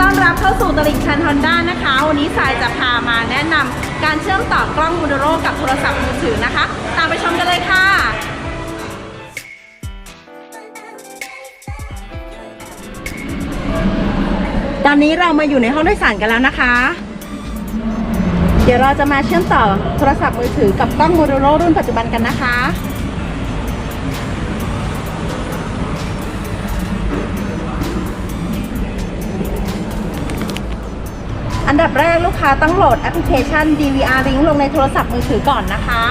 ต้อนรับเข้าสู่ตลิ่งชันฮอนด้านะคะ วันนี้สายจะพามาแนะนำการเชื่อมต่อกล้องมูโดโรกับโทรศัพท์มือถือนะคะ ตามไปชมกันเลยค่ะ ตอนนี้เรามาอยู่ในห้องโดยสารกันแล้วนะคะ เดี๋ยวเราจะมาเชื่อมต่อโทรศัพท์มือถือกับกล้องมูโดโรรุ่นปัจจุบันกันนะคะ แรกลูกค้าต้องโหลดแอปพลิเคชัน DVR Link ลงในโทรศัพท์มือถือก่อนนะคะ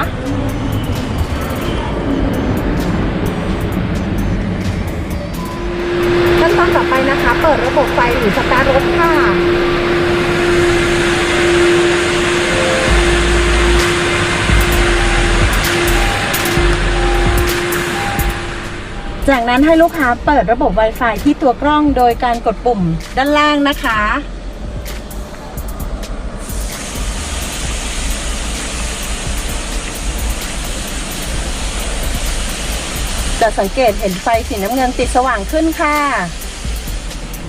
ขั้นตอนต่อไปนะคะ เปิดระบบไฟหรือสตาร์ทรถค่ะจากนั้นให้ลูกค้าเปิดระบบ Wi-Fi ที่ตัวกล้องโดยการกดปุ่มด้านล่างนะคะ จะสังเกตเห็นไฟสีน้ำเงินติดสว่างขึ้นค่ะ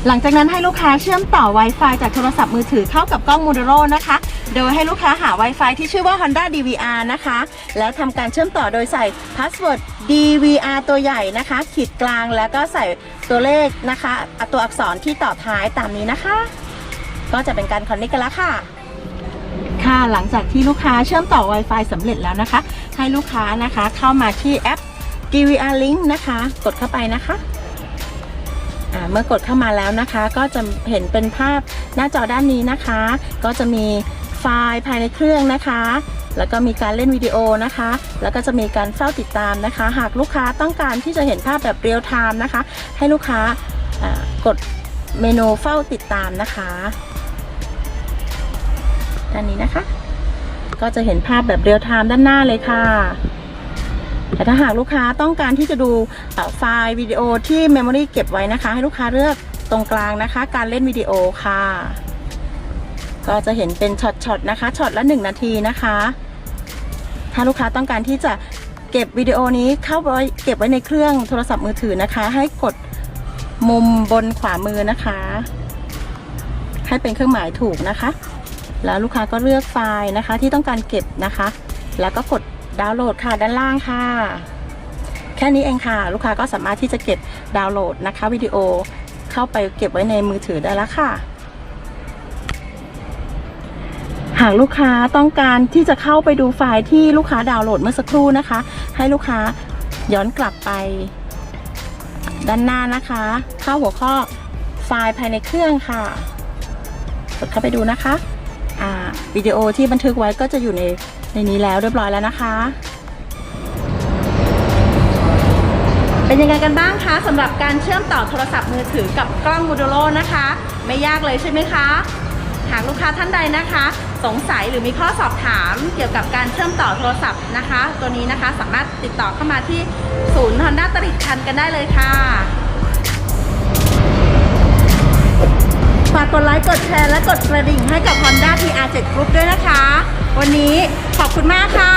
หลังจากนั้นให้ลูกค้าเชื่อมต่อ Wi-Fi จากโทรศัพท์มือถือเข้ากับกล้อง m o t o r o นะคะ โดยให้ลูกค้าหา Wi-Fi ที่ชื่อว่า Honda DVR นะคะ แล้วทำการเชื่อมต่อโดยใส่พาสเวิร์ด DVR ตัวใหญ่นะคะ ขีดกลางแล้วก็ใส่ตัวเลขนะคะอะตัวอักษรที่ต่อท้ายตามนี้นะคะ ก็จะเป็นการคอนเนคกันแล้วค่ะค่ะหลังจากที่ลูกค้าเชื่อมต่อ Wi-Fi สำเร็จแล้วนะคะ ให้ลูกค้านะคะเข้ามาที่แอป DVR Link นะคะ กดเข้าไปนะคะเมื่อกดเข้ามาแล้วนะคะ ก็จะเห็นเป็นภาพหน้าจอด้านนี้นะคะ ก็จะมีไฟล์ภายในเครื่องนะคะ แล้วก็มีการเล่นวิดีโอนะคะ แล้วก็จะมีการเฝ้าติดตามนะคะ หากลูกค้าต้องการที่จะเห็นภาพแบบเรียลไทม์นะคะ ให้ลูกค้ากดเมนูเฝ้าติดตามนะคะด้านนี้นะคะ ก็จะเห็นภาพแบบเรียลไทม์ด้านหน้าเลยค่ะ แต่ถ้าหากลูกค้าต้องการที่จะดูไฟล์วิดีโอที่เมมโมรีเก็บไว้นะคะ ให้ลูกค้าเลือกตรงกลางนะคะ การเล่นวิดีโอค่ะ ก็จะเห็นเป็นช็อตๆนะคะช็อตละ 1 นาทีนะคะ ถ้าลูกค้าต้องการที่จะเก็บวิดีโอนี้เข้าไว้เก็บไว้ในเครื่องโทรศัพท์มือถือนะคะ ให้กดมุมบนขวามือนะคะ ให้เป็นเครื่องหมายถูกนะคะ แล้วลูกค้าก็เลือกไฟล์นะคะที่ต้องการเก็บนะคะ แล้วก็กด ดาวน์โหลดค่ะด้านล่างค่ะ แค่นี้เองค่ะ ลูกค้าก็สามารถที่จะเก็บดาวน์โหลดนะคะวิดีโอเข้าไปเก็บไว้ในมือถือได้แล้วค่ะหากลูกค้าต้องการที่จะเข้าไปดูไฟล์ที่ลูกค้าดาวน์โหลดเมื่อสักครู่นะคะ ให้ลูกค้าย้อนกลับไป ด้านหน้านะคะ เข้าหัวข้อไฟล์ภายในเครื่องค่ะกดเข้าไปดูนะคะอ่าวิดีโอที่บันทึกไว้ก็จะอยู่ใน ในนี้แล้วเรียบร้อยแล้วนะคะ เป็นยังไงกันบ้างคะสำหรับการเชื่อมต่อโทรศัพท์มือถือกับกล้องมูโดโรนะคะ ไม่ยากเลยใช่ไหมคะหากลูกค้าท่านใดนะคะ สงสัยหรือมีข้อสอบถามเกี่ยวกับการเชื่อมต่อโทรศัพท์นะคะ ตัวนี้นะคะสามารถติดต่อเข้ามาที่ศูนย์ฮอนด้าตลิ่งชันกันได้เลยค่ะฝากกดไลค์กดแชร์และกดกระดิ่งให้กับ Honda PR7 Group ด้วยนะคะ วันนี้ขอบคุณมากค่ะ